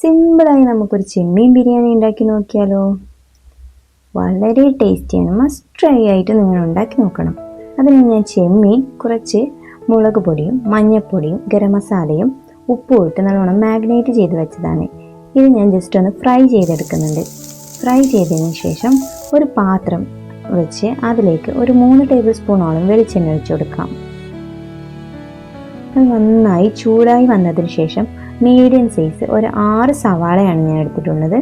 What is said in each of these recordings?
സിമ്പിളായി നമുക്കൊരു ചെമ്മീൻ ബിരിയാണി ഉണ്ടാക്കി നോക്കിയാലോ? വളരെ ടേസ്റ്റിയാണ് മസ്റ്റ് ട്രൈ ആയിട്ട് നിങ്ങൾ ഉണ്ടാക്കി നോക്കണം. അതിന് ഞാൻ ചെമ്മീൻ കുറച്ച് മുളക് പൊടിയും മഞ്ഞൾപ്പൊടിയും ഗരം മസാലയും ഉപ്പും ഇട്ട് നല്ലോണം മാഗ്നേറ്റ് ചെയ്ത് വെച്ചതാണ്. ഇത് ഞാൻ ജസ്റ്റ് ഒന്ന് ഫ്രൈ ചെയ്തെടുക്കുന്നുണ്ട്. ഫ്രൈ ചെയ്തതിന് ശേഷം ഒരു പാത്രം വെച്ച് അതിലേക്ക് ഒരു മൂന്ന് ടേബിൾ സ്പൂണോളം വെളിച്ചെണ്ണ ഒഴിച്ചു കൊടുക്കാം. അത് നന്നായി ചൂടായി വന്നതിന് ശേഷം മീഡിയം സൈസ് ഒരു ആറ് സവാളയാണ് ഞാൻ എടുത്തിട്ടുള്ളത്.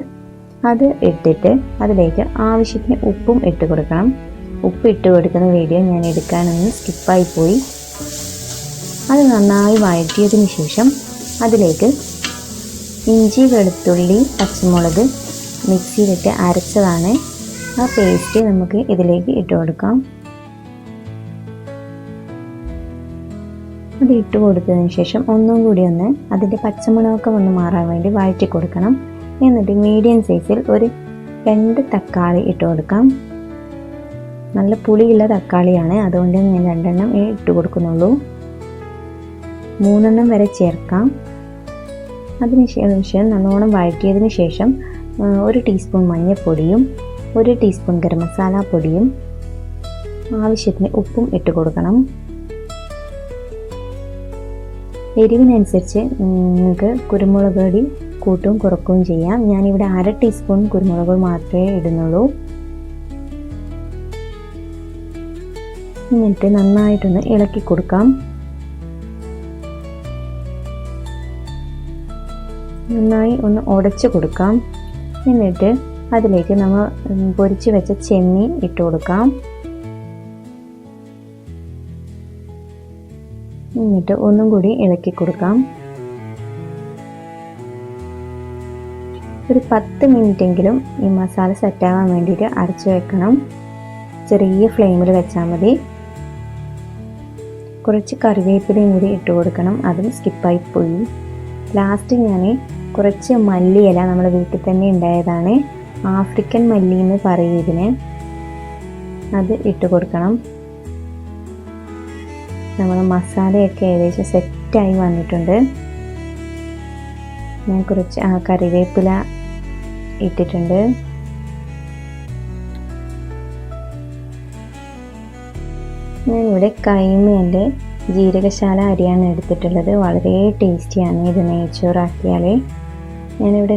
അത് ഇട്ടിട്ട് അതിലേക്ക് ആവശ്യത്തിന് ഉപ്പും ഇട്ട് കൊടുക്കണം. ഉപ്പ് ഇട്ട് കൊടുക്കുന്ന വീഡിയോ ഞാൻ എടുക്കാനൊന്ന് സ്കിപ്പായി പോയി. അത് നന്നായി വഴറ്റിയതിന് ശേഷം അതിലേക്ക് ഇഞ്ചി വെളുത്തുള്ളി പച്ചമുളക് മിക്സിയിലിട്ട് അരച്ചതാണ്. ആ പേസ്റ്റ് നമുക്ക് ഇതിലേക്ക് ഇട്ട് കൊടുക്കാം. അത് ഇട്ട് കൊടുത്തതിന് ശേഷം ഒന്നും കൂടി ഒന്ന് അതിന്റെ പച്ചമുളകൊക്കെ ഒന്ന് മാറാൻ വേണ്ടി വഴറ്റി കൊടുക്കണം. എന്നിട്ട് മീഡിയം സൈസിൽ ഒരു രണ്ട് തക്കാളി ഇട്ട് കൊടുക്കാം. നല്ല പുളിയുള്ള തക്കാളിയാണ്. അതുകൊണ്ട് ഞാൻ രണ്ടെണ്ണം ഇട്ട് കൊടുക്കുന്നുള്ളൂ. മൂന്നെണ്ണം വരെ ചേർക്കാം. അതിന് ശേഷം നല്ലോണം വഴറ്റിയതിന് ശേഷം ഒരു ടീസ്പൂൺ മഞ്ഞൾപ്പൊടിയും ഒരു ടീസ്പൂൺ ഗരം മസാല പൊടിയും ആവശ്യത്തിന് ഉപ്പും ഇട്ട് കൊടുക്കണം. എരിവിനനുസരിച്ച് നിങ്ങൾക്ക് കുരുമുളക് പൊടി കൂട്ടും കുറക്കുകയും ചെയ്യാം. ഞാനിവിടെ അര ടീസ്പൂൺ കുരുമുളക് മാത്രമേ ഇടുന്നുള്ളൂ. എന്നിട്ട് നന്നായിട്ടൊന്ന് ഇളക്കി കൊടുക്കാം. നന്നായി ഒന്ന് ഉടച്ചു കൊടുക്കാം. എന്നിട്ട് അതിലേക്ക് നമ്മൾ പൊരിച്ചു വെച്ച ചെമ്മീൻ ഇട്ട് കൊടുക്കാം. എന്നിട്ട് ഒന്നും കൂടി ഇളക്കി കൊടുക്കാം. ഒരു പത്ത് മിനിറ്റെങ്കിലും ഈ മസാല സെറ്റാവാൻ വേണ്ടിയിട്ട് അരച്ച് വെക്കണം. ചെറിയ ഫ്ലെയിമിൽ വെച്ചാൽ മതി. കുറച്ച് കറിവേപ്പിലയും കൂടി ഇട്ട് കൊടുക്കണം. അതും സ്കിപ്പായി പോയി. ലാസ്റ്റ് ഞാൻ കുറച്ച് മല്ലിയില നമ്മുടെ വീട്ടിൽ തന്നെ ഉണ്ടായതാണ്. ആഫ്രിക്കൻ മല്ലി എന്ന് പറയും ഇതിന്. അത് ഇട്ട് കൊടുക്കണം. നമ്മൾ മസാലയൊക്കെ ഏകദേശം സെറ്റായി വന്നിട്ടുണ്ട്. ഞാൻ കുറച്ച് ആ കറിവേപ്പില ഇട്ടിട്ടുണ്ട്. ഞാനിവിടെ കൈമേന്റെ ജീരകശാല അരിയാണ് എടുത്തിട്ടുള്ളത്. വളരെ ടേസ്റ്റിയാണ് ഇത് നെയ്ച്ചോറാക്കിയാൽ ഞാനിവിടെ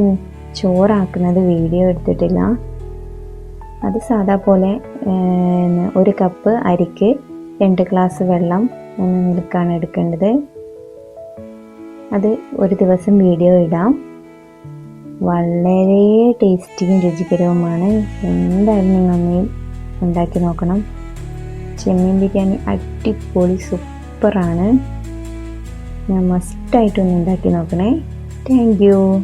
ചോറാക്കുന്നത് വീഡിയോ എടുത്തിട്ടില്ല. അത് സാധാ പോലെ ഒരു കപ്പ് അരിക്ക് രണ്ട് ഗ്ലാസ് വെള്ളം എന്ന നിലക്കാണ് എടുക്കേണ്ടത്. അത് ഒരു ദിവസം വീഡിയോ ഇടാം. വളരെ ടേസ്റ്റിയും രുചികരവുമാണ്. എന്തായാലും നിങ്ങൾ അമ്മയും ഉണ്ടാക്കി നോക്കണം. ചെമ്മീൻ ബിരിയാണി അടിപൊളി സൂപ്പറാണ് ഞാൻ മസ്റ്റായിട്ടൊന്ന് ഉണ്ടാക്കി നോക്കണേ. Thank you